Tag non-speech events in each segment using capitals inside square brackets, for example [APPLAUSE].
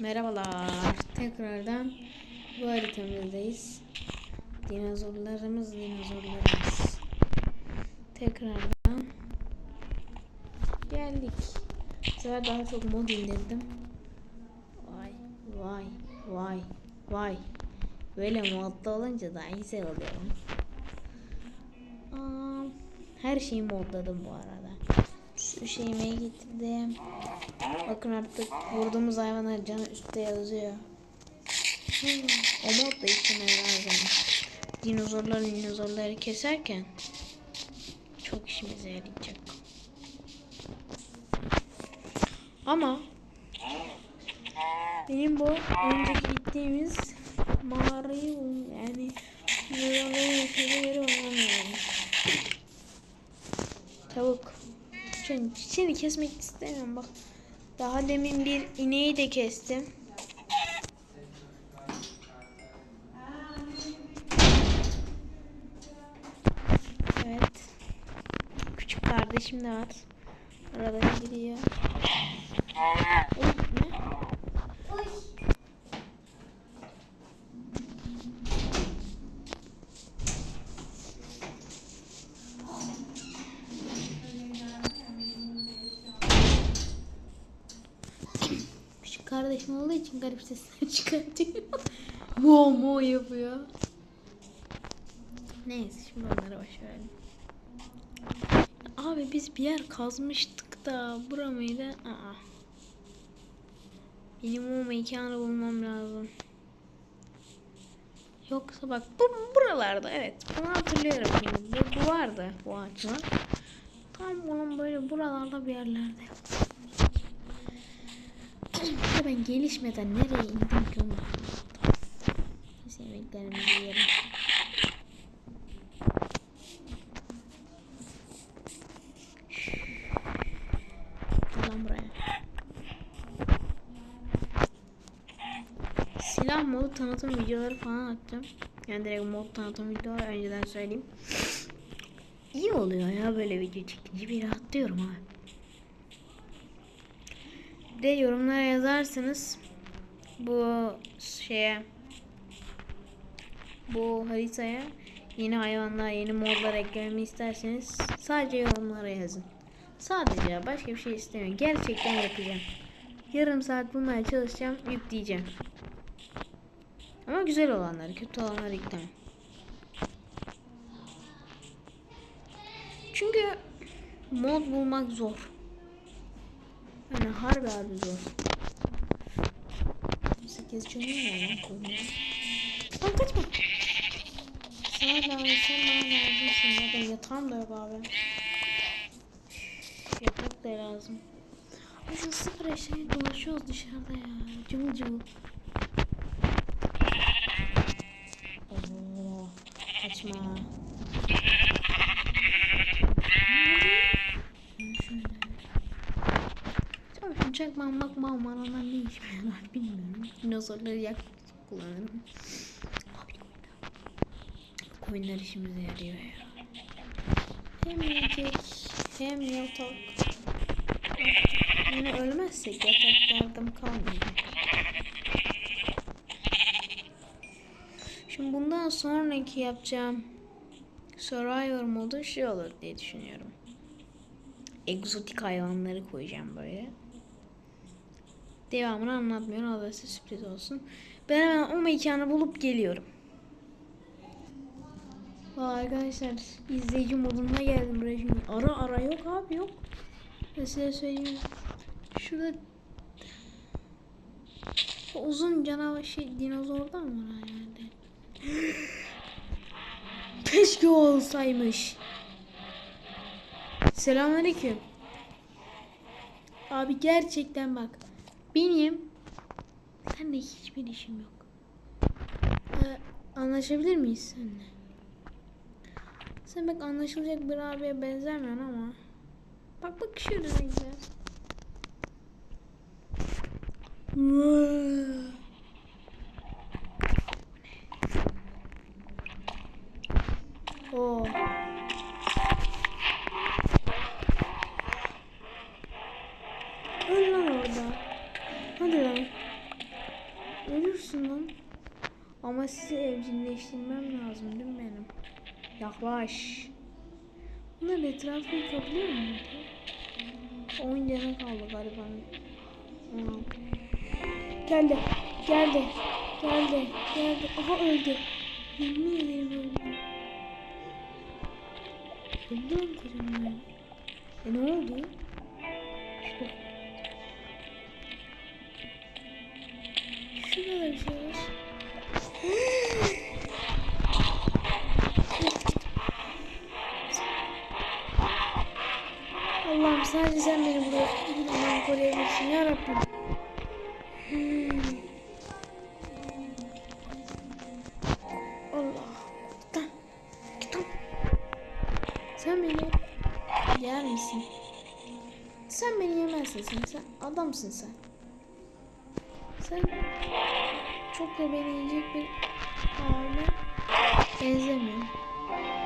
Merhabalar. Tekrardan bu haritamızdayız. Dinozorlarımız, dinozorlarımız. Tekrardan geldik. Bu sefer daha çok mod indirdim. Vay, vay, vay, vay. Böyle modda olunca daha güzel oluyor. Aa, her şeyi modladım bu arada. Şeyime getirdim. Bakın artık vurduğumuz hayvanlar canı üstte yazıyor. O mod da içime lazım. Dinozorlar dinozorları keserken çok işimize yarayacak. Ama benim bu önceki gittiğimiz mağarayı yani dinozorların yaşadığı yeri lazım. Tavuk. Şimdi çiçeğini kesmek istemiyorum bak. Daha demin bir ineği de kestim. Evet. Küçük kardeşim de var. Arada gidiyor. Oy, ne? Küçük kardeşim olduğu için garip sesler [LAUGHS] çıkartıyor. Mo mo yapıyor. Neyse şimdi onlara boş verelim. Abi biz bir yer kazmıştık da bura mıydı? Aa. Benim o mekanı bulmam lazım. Yoksa bak bu buralarda evet bunu hatırlıyorum. Bu, bu vardı bu ağaçlar. Tam bunun böyle buralarda bir yerlerde. Ya ben gelişmeden nereye indim ki onu? Biz yemeklerimizi yiyelim. Lan buraya. Silah modu tanıtım videoları falan atacağım. Yani direkt mod tanıtım videoları önceden söyleyeyim. İyi oluyor ya böyle video çekince bir rahatlıyorum ha. De yorumlara yazarsınız bu şeye bu haritaya yeni hayvanlar, yeni modlar eklememi isterseniz sadece yorumlara yazın. Sadece başka bir şey istemiyorum. Gerçekten yapacağım. Yarım saat bulmaya çalışacağım, yükleyeceğim. Ama güzel olanları, kötü olanları yüklemem. Çünkü mod bulmak zor. Yani harbi harbi zor. 8 canım var lan koyma. Lan kaçma. Sana lazım, sen bana lazımsın. Ya da yatağım da yok abi. Yatak da lazım. Biz sıfır şey dolaşıyoruz dışarıda ya. Cıvıl cıvıl. Oo, kaçma. Çakmam bakmam bana ne işime yarar bilmiyorum. Dinozorları yak kullanırım. Abi Koyunlar işimize yarıyor ya. Hem yiyecek hem yatak. Yine ölmezsek yataklardan kalmayacak. Şimdi bundan sonraki yapacağım Survivor modu şey olur diye düşünüyorum. Egzotik hayvanları koyacağım böyle. Devamını anlatmıyorum. O sürpriz olsun. Ben hemen o mekanı bulup geliyorum. Vay arkadaşlar izleyici moduna geldim buraya şimdi. Ara ara yok abi yok. Ben size söyleyeyim. Şurada o uzun canavar şey dinozordan mı var herhalde? [GASPS] Keşke olsaymış. Selamünaleyküm. Abi gerçekten bak. Benim seninle hiçbir işim yok. Ee, anlaşabilir miyiz seninle? Sen bak anlaşılacak bir abiye benzemiyorsun ama. Bak bak şurada ne güzel. Evcilleştirmem lazım değil mi benim? Yaklaş. Bunlar etrafı yıkabiliyor mu? 10 canı kaldı galiba. Aa. Geldi. Geldi. Geldi. Geldi. Aha öldü. Yemin ederim öldü. Öldü lan kocaman. E ne oldu? Koruyabilirsin ya Rabbim. Hmm. Allah. Git. Git. Sen beni yer misin? Sen beni yemezsin sen. Sen adamsın sen. Sen çok da beni yiyecek bir hale benzemiyorsun.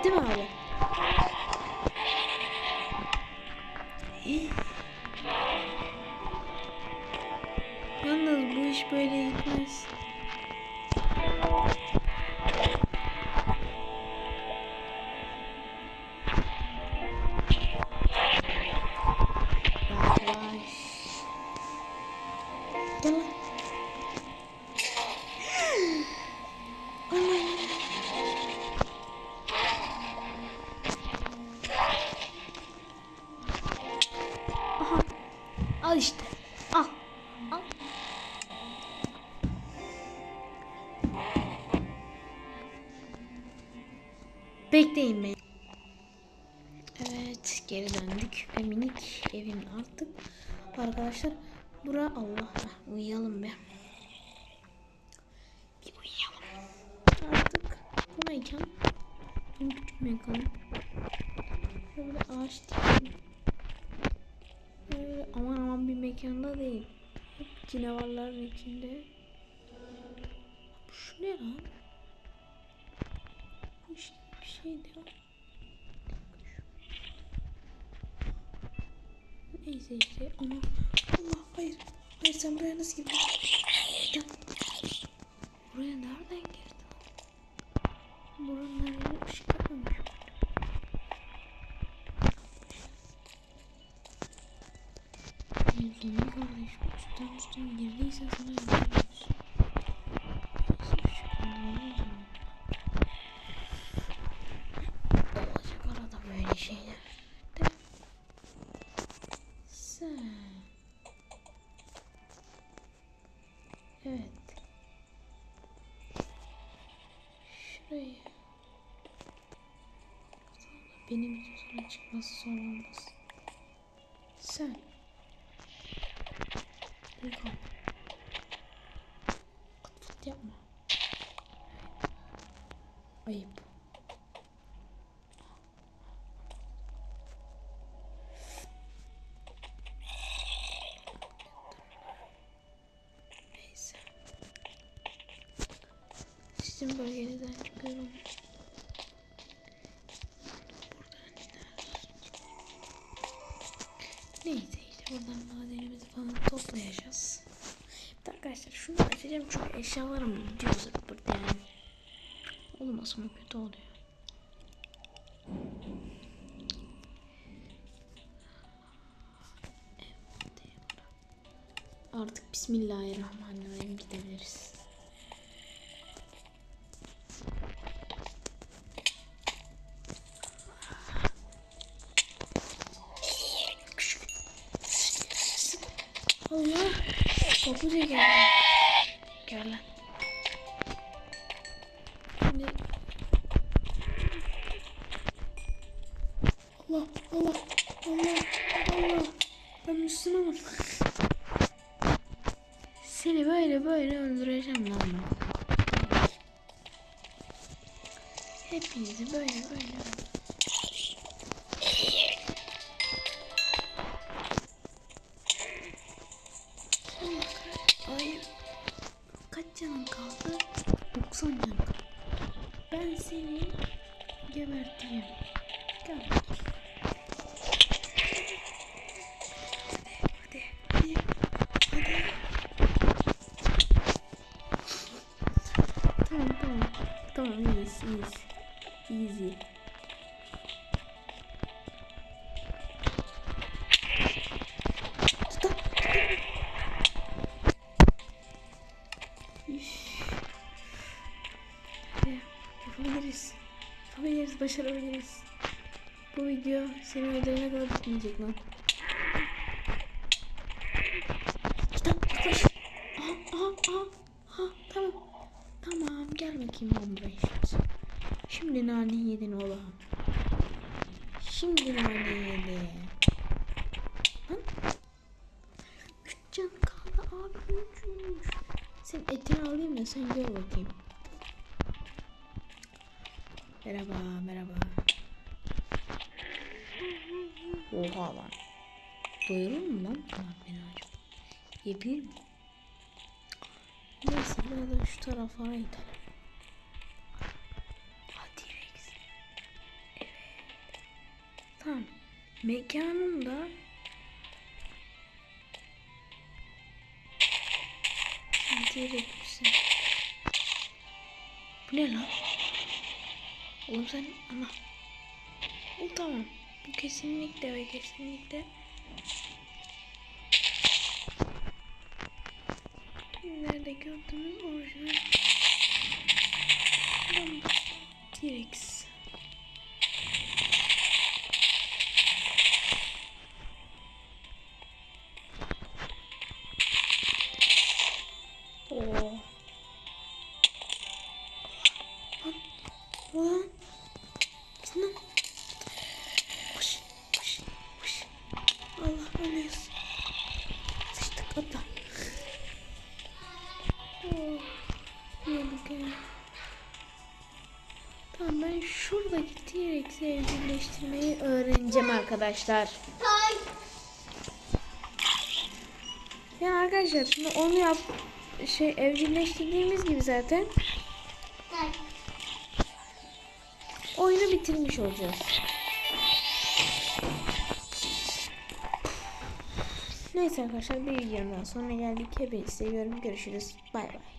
Değil mi abi? İş böyle gitmez. Al işte. Bekleyin beni. Evet geri döndük ve minik evin artık arkadaşlar bura Allah uyuyalım be. Bir uyuyalım. Artık bu mekan benim küçük mekanım. Böyle ağaç diktim. Böyle aman aman bir mekanda değil. Hep canavarların içinde. Şu ne lan? Şeydi o. Neyse işte ama Allah hayır. Hayır sen buraya nasıl girdin? Gel. Buraya nereden girdin? Buranın yeri ışık yapmamış. Benim zombi kardeş üstten üstten girdiyse sana yapıyoruz. Benim sonra çıkması zor olmaz. Sen. Fıt fıt yapma. Ayıp. Neyse. Sizin bölgenizden çıkıyorum. Neyse işte buradan madenimizi falan toplayacağız. Bir de arkadaşlar şunu açacağım çünkü eşyalarım zırt pırt yani. Olmasa mı kötü oluyor. Artık Bismillahirrahmanirrahim gidebiliriz. Kapıca geldi. Gel lan. Şimdi... Allah Allah Allah Allah. Ben Müslümanım. Seni böyle böyle öldüreceğim lan ben. Hepinizi böyle böyle öldüreceğim. 90 can kaldı. Ben seni geberteceğim. Başarabiliriz. Bu video seni öldürene kadar bitmeyecek lan. Kitap tamam. Tamam gel bakayım şimdi. Şimdi nane yedin oğlum. Şimdi nane yedin. Lan. Üç can kaldı abi. Üç, üç. Sen etini alayım da sen gel bakayım. Merhaba merhaba. Oha lan. Doyurur mu lan bunlar beni acaba? Yiyebilir mi? Neyse biraz da şu taraflara itelim. Hadi Rex. Evet. Tamam. Mekanında T-Rex misin? Bu ne lan? Oğlum sen ana. Bu tamam. Bu kesinlikle ve kesinlikle. Nerede gördüğümüz orijinal. Adam öğreneceğim arkadaşlar. Yani arkadaşlar şimdi onu yap şey evcilleştirdiğimiz gibi zaten oyunu bitirmiş olacağız. Neyse arkadaşlar bir videonun daha sonuna geldik. Hepinizi seviyorum. Görüşürüz. Bay bay.